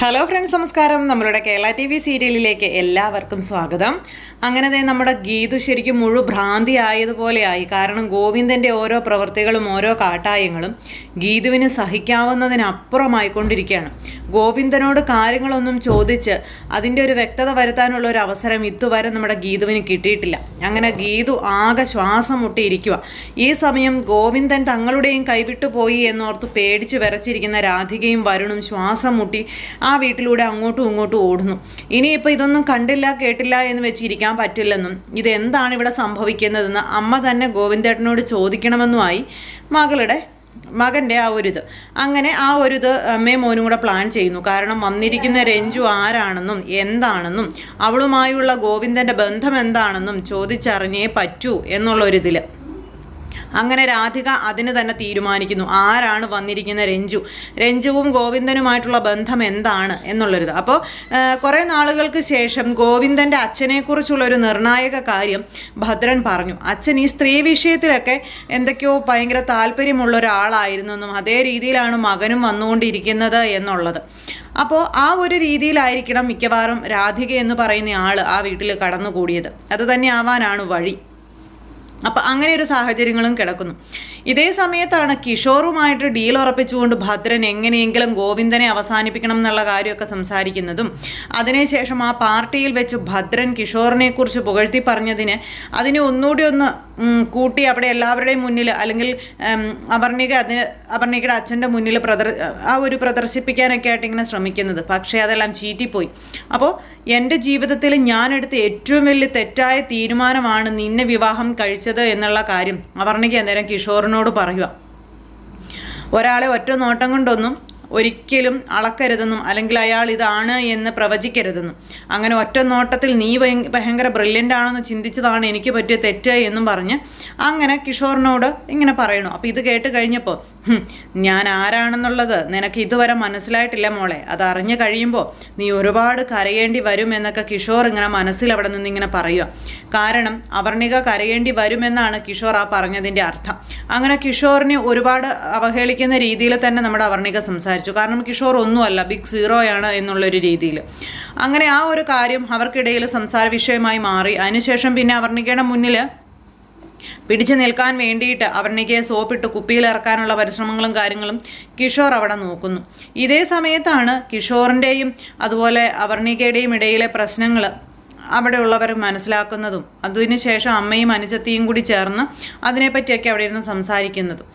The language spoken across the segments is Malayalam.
ഹലോ ഫ്രണ്ട്സ് നമസ്കാരം. നമ്മളുടെ കേരള ടി വി സീരിയലിലേക്ക് എല്ലാവർക്കും സ്വാഗതം. അങ്ങനെ ദേ നമ്മുടെ ഗീതു ശരിക്കും മുഴു ഭ്രാന്തി ആയതുപോലെയായി കാരണം ഗോവിന്ദന്റെ ഓരോ പ്രവൃത്തികളും ഓരോ കാട്ടായങ്ങളും ഗീതുവിന് സഹിക്കാവുന്നതിനപ്പുറമായിക്കൊണ്ടിരിക്കുകയാണ്. ഗോവിന്ദനോട് കാര്യങ്ങളൊന്നും ചോദിച്ച് അതിന്റെ ഒരു വ്യക്തത വരുത്താനുള്ള ഒരു അവസരം ഇതുവരെ നമ്മുടെ ഗീതുവിന് കിട്ടിയിട്ടില്ല. അങ്ങനെ ഗീതു ആകെ ശ്വാസം മുട്ടിയിരിക്കുക ഈ സമയം ഗോവിന്ദൻ തങ്ങളുടെയും കൈവിട്ടു പോയി എന്നോർത്ത് പേടിച്ച് വിറച്ചിരിക്കുന്ന രാധികയും വരുണും ശ്വാസം മുട്ടി ആ വീട്ടിലൂടെ അങ്ങോട്ടും ഇങ്ങോട്ടും ഓടുന്നു. ഇനിയിപ്പോൾ ഇതൊന്നും കണ്ടില്ല കേട്ടില്ല എന്ന് വെച്ചിരിക്കാൻ പറ്റില്ലെന്നും ഇതെന്താണ് ഇവിടെ സംഭവിക്കുന്നതെന്ന് അമ്മ തന്നെ ഗോവിന്ദേട്ടനോട് ചോദിക്കണമെന്നുമായി മകളുടെ മകന്റെ ആ ഒരു ഇത് അങ്ങനെ ആ ഒരു ഇത് അമ്മയും മോനും കൂടെ പ്ലാൻ ചെയ്യുന്നു. കാരണം വന്നിരിക്കുന്ന രഞ്ജു ആരാണെന്നും എന്താണെന്നും അവളുമായുള്ള ഗോവിന്ദന്റെ ബന്ധം എന്താണെന്നും ചോദിച്ചറിഞ്ഞേ പറ്റൂ എന്നുള്ളൊരിതിൽ അങ്ങനെ രാധിക അതിന് തന്നെ തീരുമാനിക്കുന്നു. ആരാണ് വന്നിരിക്കുന്ന രഞ്ജു? രഞ്ജുവും ഗോവിന്ദനുമായിട്ടുള്ള ബന്ധം എന്താണ് എന്നുള്ളൊരിത്. അപ്പോൾ കുറേ നാളുകൾക്ക് ശേഷം ഗോവിന്ദന്റെ അച്ഛനെക്കുറിച്ചുള്ള ഒരു നിർണായക കാര്യം ഭദ്രൻ പറഞ്ഞു. അച്ഛൻ ഈ സ്ത്രീ വിഷയത്തിലൊക്കെ എന്തൊക്കെയോ ഭയങ്കര താല്പര്യമുള്ള ഒരാളായിരുന്നു എന്നും അതേ രീതിയിലാണ് മകനും വന്നുകൊണ്ടിരിക്കുന്നത് എന്നുള്ളത്. അപ്പോൾ ആ ഒരു രീതിയിലായിരിക്കണം മിക്കവാറും രാധിക എന്ന് പറയുന്ന ആൾ ആ വീട്ടിൽ കടന്നുകൂടിയത്. അത് തന്നെ ആവാനാണ് വഴി. അപ്പം അങ്ങനെ ഒരു സാഹചര്യങ്ങളും കിടക്കുന്നു. ഇതേ സമയത്താണ് കിഷോറുമായിട്ട് ഡീൽ ഉറപ്പിച്ചുകൊണ്ട് ഭദ്രൻ എങ്ങനെയെങ്കിലും ഗോവിന്ദനെ അവസാനിപ്പിക്കണം എന്നുള്ള കാര്യമൊക്കെ സംസാരിക്കുന്നതും അതിനുശേഷം ആ പാർട്ടിയിൽ വെച്ച് ഭദ്രൻ കിഷോറിനെ കുറിച്ച് പുകഴ്ത്തി പറഞ്ഞതിന് അതിനെ ഒന്നുകൂടി ഒന്ന് കൂട്ടി അവിടെ എല്ലാവരുടെയും മുന്നിൽ അല്ലെങ്കിൽ അപർണിക അതിന് അപർണികയുടെ അച്ഛന്റെ മുന്നിൽ പ്രദർ ആ ഒരു പ്രദർശിപ്പിക്കാനൊക്കെ ആയിട്ട് ഇങ്ങനെ ശ്രമിക്കുന്നത്. പക്ഷേ അതെല്ലാം ചീറ്റിപ്പോയി. അപ്പോൾ എന്റെ ജീവിതത്തിൽ ഞാനെടുത്ത ഏറ്റവും വലിയ തെറ്റായ തീരുമാനമാണ് നിന്നെ വിവാഹം കഴിച്ചത് എന്നുള്ള കാര്യം അപർണിക അന്നേരം കിഷോറിനോട് പറയുക. ഒരാളെ ഒറ്റ നോട്ടം കൊണ്ടൊന്നും ഒരിക്കലും അളക്കരുതെന്നും അല്ലെങ്കിൽ അയാൾ ഇതാണ് എന്ന് പ്രവചിക്കരുതെന്നും. അങ്ങനെ ഒറ്റ നോട്ടത്തിൽ നീ ഭയങ്കര ബ്രില്യന്റ് ആണെന്ന് ചിന്തിച്ചതാണ് എനിക്ക് പറ്റിയ തെറ്റ് എന്നും പറഞ്ഞ് അങ്ങനെ കിഷോറിനോട് ഇങ്ങനെ പറയണു അപ്പോൾ ഇത് കേട്ട് കഴിഞ്ഞപ്പോൾ ഞാൻ ആരാണെന്നുള്ളത് നിനക്ക് ഇതുവരെ മനസ്സിലായിട്ടില്ല മോളെ. അത് അറിഞ്ഞു കഴിയുമ്പോൾ നീ ഒരുപാട് കരയേണ്ടി വരും എന്നൊക്കെ കിഷോർ ഇങ്ങനെ മനസ്സിൽ അവിടെ നിന്ന് ഇങ്ങനെ പറയുക കാരണം അവർണിക കരയേണ്ടി വരുമെന്നാണ് കിഷോർ ആ പറഞ്ഞതിന്റെ അർത്ഥം. അങ്ങനെ കിഷോറിനെ ഒരുപാട് അവഹേളിക്കുന്ന രീതിയിൽ തന്നെ നമ്മുടെ അവർണിക സംസാരിച്ചു. കാരണം കിഷോർ ഒന്നുമല്ല ബിഗ് സീറോയാണ് എന്നുള്ളൊരു രീതിയിൽ. അങ്ങനെ ആ ഒരു കാര്യം അവർക്കിടയിൽ സംസാര വിഷയമായി മാറി. അതിനുശേഷം പിന്നെ അവർണികയുടെ മുന്നിൽ പിടിച്ചു നിൽക്കാൻ വേണ്ടിയിട്ട് അവർണിക്ക് സോപ്പിട്ട് കുപ്പിയിൽ ഇറക്കാനുള്ള പരിശ്രമങ്ങളും കാര്യങ്ങളും കിഷോർ അവിടെ നോക്കുന്നു. ഇതേ സമയത്താണ് കിഷോറിന്റെയും അതുപോലെ അവർണികയുടെയും ഇടയിലെ പ്രശ്നങ്ങൾ അവിടെയുള്ളവർ മനസ്സിലാക്കുന്നതും അതിനുശേഷം അമ്മയും അനുജത്തിയും കൂടി ചേർന്ന് അതിനെപ്പറ്റിയൊക്കെ അവിടെ ഇരുന്ന് സംസാരിക്കുന്നതും.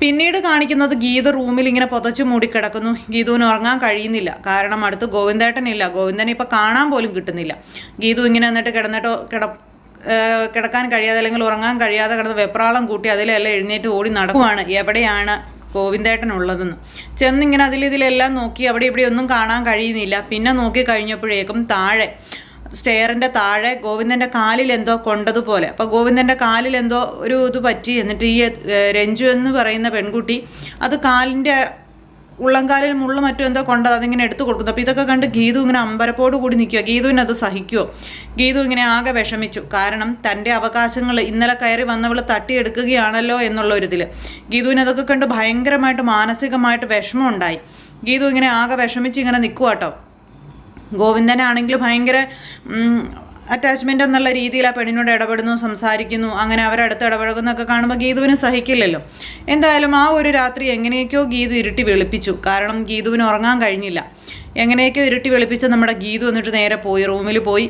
പിന്നീട് കാണിക്കുന്നത് ഗീത റൂമിൽ ഇങ്ങനെ പുതച്ചു മൂടിക്കിടക്കുന്നു ഗീതുവിന് ഉറങ്ങാൻ കഴിയുന്നില്ല. കാരണം അടുത്ത് ഗോവിന്ദേട്ടനില്ല ഗോവിന്ദനെ ഇപ്പോൾ കാണാൻ പോലും കിട്ടുന്നില്ല. ഗീതു ഇങ്ങനെ എന്നിട്ട് കിടന്നിട്ടോ കിട കിടക്കാൻ കഴിയാതെ അല്ലെങ്കിൽ ഉറങ്ങാൻ കഴിയാതെ കിടന്ന് വെപ്രാളം കൂട്ടി അതിലെല്ലാം എഴുന്നേറ്റ് ഓടി നടക്കുവാണ്. എവിടെയാണ് ഗോവിന്ദേട്ടൻ ഉള്ളതെന്ന്. ചെന്നിങ്ങനെ അതിലിതിലെല്ലാം നോക്കി അവിടെ ഇവിടെ ഒന്നും കാണാൻ കഴിയുന്നില്ല. പിന്നെ നോക്കി കഴിഞ്ഞപ്പോഴേക്കും താഴെ സ്റ്റെയറിന്റെ താഴെ ഗോവിന്ദന്റെ കാലിൽ എന്തോ കൊണ്ടതുപോലെ. അപ്പോൾ ഗോവിന്ദന്റെ കാലിൽ എന്തോ ഒരു ഇത് പറ്റി. എന്നിട്ട് ഈ രഞ്ജു എന്ന് പറയുന്ന പെൺകുട്ടി അത് കാലിന്റെ ഉള്ളംകാലിൽ മുള്ള മറ്റോ എന്തോ കൊണ്ടത് അതിങ്ങനെ എടുത്തു കൊടുക്കുന്നു. അപ്പോൾ ഇതൊക്കെ കണ്ട് ഗീതു ഇങ്ങനെ അമ്പരപ്പോട് കൂടി നിൽക്കുക. ഗീതുവിന് അത് സഹിക്കുമോ ഗീതു ഇങ്ങനെ ആകെ വിഷമിച്ചു. കാരണം തന്റെ അവകാശങ്ങൾ ഇന്നലെ കയറി വന്നവൾ തട്ടിയെടുക്കുകയാണല്ലോ എന്നുള്ള ഒരു ഇതിൽ ഗീതുവിന് അതൊക്കെ കണ്ട് ഭയങ്കരമായിട്ട് മാനസികമായിട്ട് വിഷമം ഉണ്ടായി. ഗീതു ഇങ്ങനെ ആകെ വിഷമിച്ച് ഇങ്ങനെ നിൽക്കുക കേട്ടോ ഗോവിന്ദനാണെങ്കിൽ ഭയങ്കര അറ്റാച്ച്മെന്റ് എന്നുള്ള രീതിയിൽ ആ പെണ്ണിനോട് ഇടപെടുന്നു സംസാരിക്കുന്നു അങ്ങനെ അവരടുത്ത് ഇടപഴകുന്നൊക്കെ കാണുമ്പോൾ ഗീതുവിന് സഹിക്കില്ലല്ലോ. എന്തായാലും ആ ഒരു രാത്രി എങ്ങനെയൊക്കെയോ ഗീതു ഇരുട്ടി വെളുപ്പിച്ചു. കാരണം ഗീതുവിന് ഉറങ്ങാൻ കഴിഞ്ഞില്ല. എങ്ങനെയൊക്കെ ഇരുട്ടി വെളുപ്പിച്ച നമ്മുടെ ഗീതു എന്നിട്ട് നേരെ പോയി റൂമിൽ പോയി.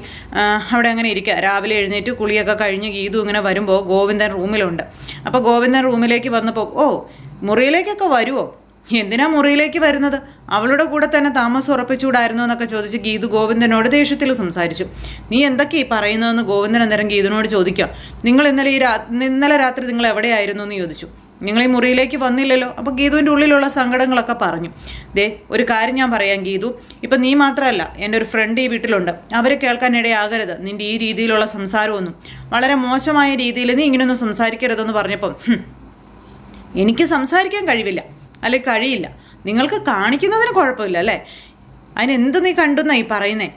അവിടെ അങ്ങനെ ഇരിക്കുക രാവിലെ എഴുന്നേറ്റ് കുളിയൊക്കെ കഴിഞ്ഞ് ഗീതു ഇങ്ങനെ വരുമ്പോൾ ഗോവിന്ദൻ റൂമിലുണ്ട്. അപ്പോൾ ഗോവിന്ദൻ റൂമിലേക്ക് വന്നപ്പോൾ ഓ മുറിയിലേക്കൊക്കെ വരുമോ എന്തിനാ മുറിയിലേക്ക് വരുന്നത്? അവളുടെ കൂടെ തന്നെ താമസം ഉറപ്പിച്ചുകൂടായിരുന്നു എന്നൊക്കെ ചോദിച്ച് ഗീതു ഗോവിന്ദനോട് ദേഷ്യത്തിൽ സംസാരിച്ചു. നീ എന്തൊക്കെയാ പറയുന്നതെന്ന് ഗോവിന്ദൻ അന്നേരം ഗീതുനോട് ചോദിക്കാം. നിങ്ങൾ ഇന്നലെ ഈ രാ ഇന്നലെ രാത്രി നിങ്ങൾ എവിടെയായിരുന്നു എന്ന് ചോദിച്ചു. നിങ്ങൾ ഈ മുറിയിലേക്ക് വന്നില്ലല്ലോ? അപ്പോൾ ഗീതുവിന്റെ ഉള്ളിലുള്ള സങ്കടങ്ങളൊക്കെ പറഞ്ഞു. ദേ ഒരു കാര്യം ഞാൻ പറയാം ഗീതു. ഇപ്പം നീ മാത്രമല്ല എന്റെ ഒരു ഫ്രണ്ട് ഈ വീട്ടിലുണ്ട്. അവരെ കേൾക്കാനിടയാകരുത് നിന്റെ ഈ രീതിയിലുള്ള സംസാരമൊന്നും. വളരെ മോശമായ രീതിയിൽ നീ ഇങ്ങനെയൊന്നും സംസാരിക്കരുതെന്ന് പറഞ്ഞപ്പം എനിക്ക് സംസാരിക്കാൻ കഴിവില്ല. അല്ലെങ്കിൽ കഴിയില്ല. നിങ്ങൾക്ക് കാണിക്കുന്നതിന് കുഴപ്പമില്ല അല്ലേ? അതിനെന്ത് നീ കണ്ടുന്നാ ഈ പറയുന്നേ?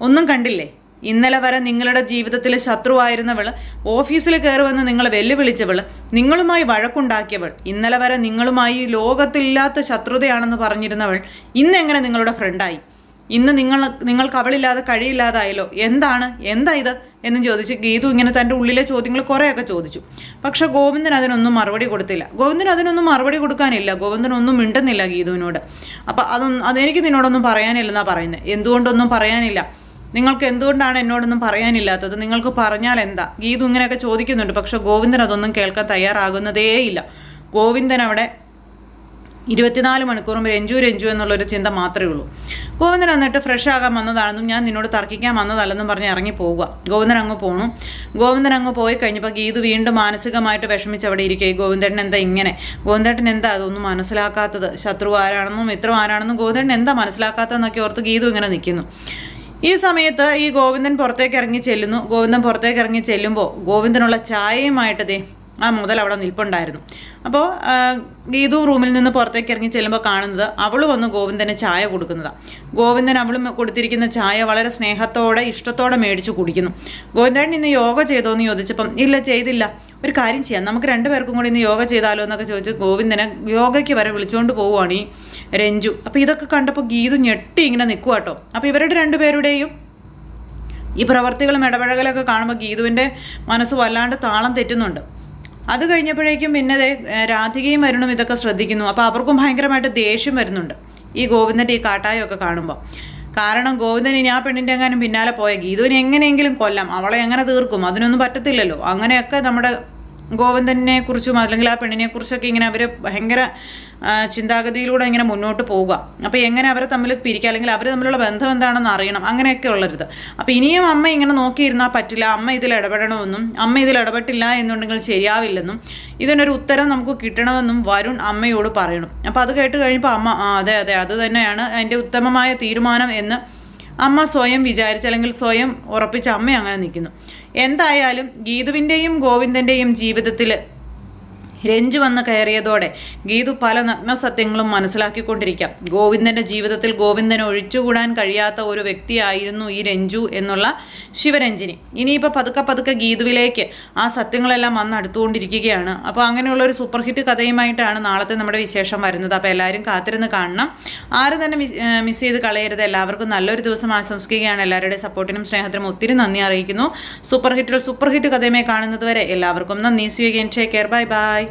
ഒന്നും കണ്ടില്ലേ? ഇന്നലെ വരെ നിങ്ങളുടെ ജീവിതത്തിലെ ശത്രുവായിരുന്നവൾ ഓഫീസിൽ കയറി വന്ന് നിങ്ങളെ വെല്ലുവിളിച്ചവൾ നിങ്ങളുമായി വഴക്കുണ്ടാക്കിയവൾ ഇന്നലെ വരെ നിങ്ങളുമായി ലോകത്തില്ലാത്ത ശത്രുതയാണെന്ന് പറഞ്ഞിരുന്നവൾ ഇന്നെങ്ങനെ നിങ്ങളുടെ ഫ്രണ്ടായി ഇന്ന് നിങ്ങൾ നിങ്ങൾക്ക് അവളില്ലാതെ കഴിയില്ലാതായല്ലോ. എന്താണ്? എന്താ ഇത്? എന്ന് ചോദിച്ച് ഗീതു ഇങ്ങനെ തന്റെ ഉള്ളിലെ ചോദ്യങ്ങൾ കുറേയൊക്കെ ചോദിച്ചു. പക്ഷെ ഗോവിന്ദൻ അതിനൊന്നും മറുപടി കൊടുത്തില്ല. ഗോവിന്ദൻ അതിനൊന്നും മറുപടി കൊടുക്കാനില്ല. ഗോവിന്ദൻ ഒന്നും മിണ്ടുന്നില്ല ഗീതുവിനോട്. അപ്പം അതൊന്നും അതെനിക്ക് നിന്നോടൊന്നും പറയാനില്ലെന്നാണ് പറയുന്നത് എന്തുകൊണ്ടൊന്നും പറയാനില്ല. നിങ്ങൾക്ക് എന്തുകൊണ്ടാണ് എന്നോടൊന്നും പറയാനില്ലാത്തത്? നിങ്ങൾക്ക് പറഞ്ഞാൽ എന്താ? ഗീതു ഇങ്ങനെയൊക്കെ ചോദിക്കുന്നുണ്ട്. പക്ഷെ ഗോവിന്ദൻ അതൊന്നും കേൾക്കാൻ തയ്യാറാകുന്നതേയില്ല. ഗോവിന്ദൻ അവിടെ ഇരുപത്തിനാല് മണിക്കൂറും രഞ്ജു രഞ്ജു എന്നുള്ളൊരു ചിന്ത മാത്രമേ ഉള്ളൂ. ഗോവിന്ദൻ എന്നിട്ട് ഫ്രഷ് ആകാൻ വന്നതാണെന്നും ഞാൻ നിന്നോട് തർക്കിക്കാൻ വന്നതല്ലെന്നും പറഞ്ഞ് ഇറങ്ങി പോവുക. ഗോവിന്ദൻ അങ്ങ് പോണു. ഗോവിന്ദൻ അങ്ങ് പോയി കഴിഞ്ഞപ്പോൾ ഗീതു വീണ്ടും മാനസികമായിട്ട് വിഷമിച്ച് അവിടെ ഇരിക്കുക ഈ ഗോവിന്ദൻ എന്താ ഇങ്ങനെ? ഗോവിന്ദേട്ടൻ എന്താ അതൊന്നും മനസ്സിലാക്കാത്തത്? ശത്രു ആരാണെന്നും മിത്രം ആരാണെന്നും ഗോവിന്ദേട്ടൻ എന്താ മനസ്സിലാക്കാത്തതെന്നൊക്കെ ഓർത്ത് ഗീതു ഇങ്ങനെ നിൽക്കുന്നു. ഈ സമയത്ത് ഈ ഗോവിന്ദൻ പുറത്തേക്ക് ഇറങ്ങി ചെല്ലുന്നു. ഗോവിന്ദൻ പുറത്തേക്ക് ഇറങ്ങി ചെല്ലുമ്പോൾ ഗോവിന്ദനുള്ള ചായയുമായിട്ട് ദേ ആ മുതൽ അവിടെ നിൽപ്പുണ്ടായിരുന്നു. അപ്പോൾ ഗീതു റൂമിൽ നിന്ന് പുറത്തേക്ക് ഇറങ്ങി ചെല്ലുമ്പോൾ കാണുന്നത് അവൾ വന്ന് ഗോവിന്ദന് ചായ കൊടുക്കുന്നതാണ് ഗോവിന്ദൻ അവളും കൊടുത്തിരിക്കുന്ന ചായ വളരെ സ്നേഹത്തോടെ ഇഷ്ടത്തോടെ മേടിച്ച് കുടിക്കുന്നു. ഗോവിന്ദൻ ഇന്ന് യോഗ ചെയ്തോ എന്ന് ചോദിച്ചപ്പം ഇല്ല ചെയ്തില്ല. ഒരു കാര്യം ചെയ്യാം. നമുക്ക് രണ്ടുപേർക്കും കൂടി ഇന്ന് യോഗ ചെയ്താലോ എന്നൊക്കെ ചോദിച്ച് ഗോവിന്ദനെ യോഗയ്ക്ക് വരെ വിളിച്ചുകൊണ്ട് പോവുകയാണ് ഈ രഞ്ജു. അപ്പോൾ ഇതൊക്കെ കണ്ടപ്പോൾ ഗീതു ഞെട്ടി ഇങ്ങനെ നിൽക്കുക കേട്ടോ അപ്പോൾ ഇവരുടെ രണ്ടുപേരുടെയും ഈ പ്രവർത്തികളും ഇടപഴകലൊക്കെ കാണുമ്പോൾ ഗീതുവിന്റെ മനസ്സ് വല്ലാണ്ട് താളം തെറ്റുന്നുണ്ട്. അത് കഴിഞ്ഞപ്പോഴേക്കും പിന്നെ രാധികയും വരുണും ഇതൊക്കെ ശ്രദ്ധിക്കുന്നു. അപ്പോൾ അവർക്കും ഭയങ്കരമായിട്ട് ദേഷ്യം വരുന്നുണ്ട് ഈ ഗോവിന്ദന്റെ ഈ കാട്ടായൊക്കെ കാണുമ്പോൾ കാരണം ഗോവിന്ദൻ ഇനി ആ പെണ്ണിന്റെ എങ്ങാനും പിന്നാലെ പോയ ഗീതുവിനെ എങ്ങനെയെങ്കിലും കൊല്ലാം. അവളെ എങ്ങനെ തീർക്കും? അതിനൊന്നും പറ്റത്തില്ലല്ലോ. അങ്ങനെയൊക്കെ നമ്മുടെ ഗോവിന്ദനെ കുറിച്ചും അല്ലെങ്കിൽ ആ പെണ്ണിനെ കുറിച്ചൊക്കെ ഇങ്ങനെ അവർ ഭയങ്കര ചിന്താഗതിയിലൂടെ ഇങ്ങനെ മുന്നോട്ട് പോവുക. അപ്പോൾ എങ്ങനെ അവരെ തമ്മിൽ പിരിക്കുക അല്ലെങ്കിൽ അവർ തമ്മിലുള്ള ബന്ധം എന്താണെന്ന് അറിയണം. അങ്ങനെയൊക്കെ ഉള്ളരുത്. അപ്പോൾ ഇനിയും അമ്മ ഇങ്ങനെ നോക്കിയിരുന്നാൽ പറ്റില്ല. അമ്മ ഇതിൽ ഇടപെടണമെന്നും അമ്മ ഇതിൽ ഇടപെട്ടില്ല എന്നുണ്ടെങ്കിൽ ശരിയാവില്ലെന്നും ഇതിനൊരു ഉത്തരം നമുക്ക് കിട്ടണമെന്നും വരുൺ അമ്മയോട് പറയണം. അപ്പോൾ അത് കേട്ട് കഴിഞ്ഞപ്പോൾ അമ്മ ആ അതെ അതെ അത് തന്നെയാണ് അതിന്റെ ഉത്തമമായ തീരുമാനം എന്ന് അമ്മ സ്വയം വിചാരിച്ച അല്ലെങ്കിൽ സ്വയം ഉറപ്പിച്ച അമ്മ അങ്ങനെ നിൽക്കുന്നു. എന്തായാലും ഗീതുവിന്റെയും ഗോവിന്ദന്റെയും ജീവിതത്തിൽ രഞ്ജു വന്ന് കയറിയതോടെ ഗീതു പല നഗ്നസത്യങ്ങളും മനസ്സിലാക്കിക്കൊണ്ടിരിക്കാം. ഗോവിന്ദന്റെ ജീവിതത്തിൽ ഗോവിന്ദന് ഒഴിച്ചുകൂടാൻ കഴിയാത്ത ഒരു വ്യക്തിയായിരുന്നു ഈ രഞ്ജു എന്നുള്ള ശിവരഞ്ജിനി. ഇനിയിപ്പോൾ പതുക്കെ പതുക്കെ ഗീതുവിലേക്ക് ആ സത്യങ്ങളെല്ലാം വന്ന് അടുത്തുകൊണ്ടിരിക്കുകയാണ്. അപ്പോൾ അങ്ങനെയുള്ള ഒരു സൂപ്പർ ഹിറ്റ് കഥയുമായിട്ടാണ് നാളത്തെ നമ്മുടെ വിശേഷം വരുന്നത്. അപ്പോൾ എല്ലാവരും കാത്തിരുന്ന് കാണണം. ആരും തന്നെ മിസ് ചെയ്ത് കളയരുത്. എല്ലാവർക്കും നല്ലൊരു ദിവസം ആശംസിക്കുകയാണ്. എല്ലാവരുടെയും സപ്പോർട്ടിനും സ്നേഹത്തിനും ഒത്തിരി നന്ദി അറിയിക്കുന്നു. സൂപ്പർ ഹിറ്റുകൾ സൂപ്പർ ഹിറ്റ് കഥയുമായി കാണുന്നത് വരെ എല്ലാവർക്കും നന്ദി. So again take care bye bye